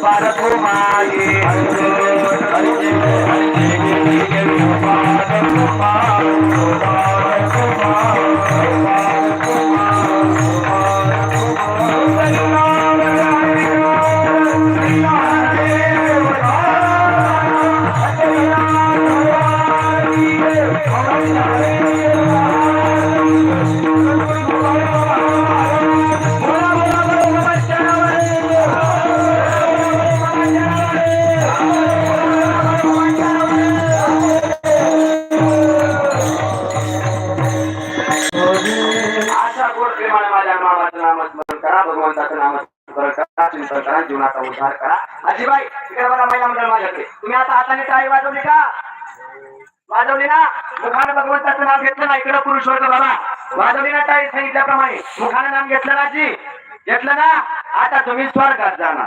Para Kumari, जीवनाचा उद्धार करा. अजिबाई इकडे बघा महिला मंडळ माझ्याकडे. तुम्ही आता हाताने टाळी वाजवली का? वाजवली ना मुखाने भगवंताचं नाव घेतलं ना इकडं पुरुष वर्ग बाबा. वाजवली ना टाळी सांगितल्याप्रमाणे मुखानं नाम घेतलं ना जी? घेतलं ना? आता तुम्ही स्वर्गात जाणार.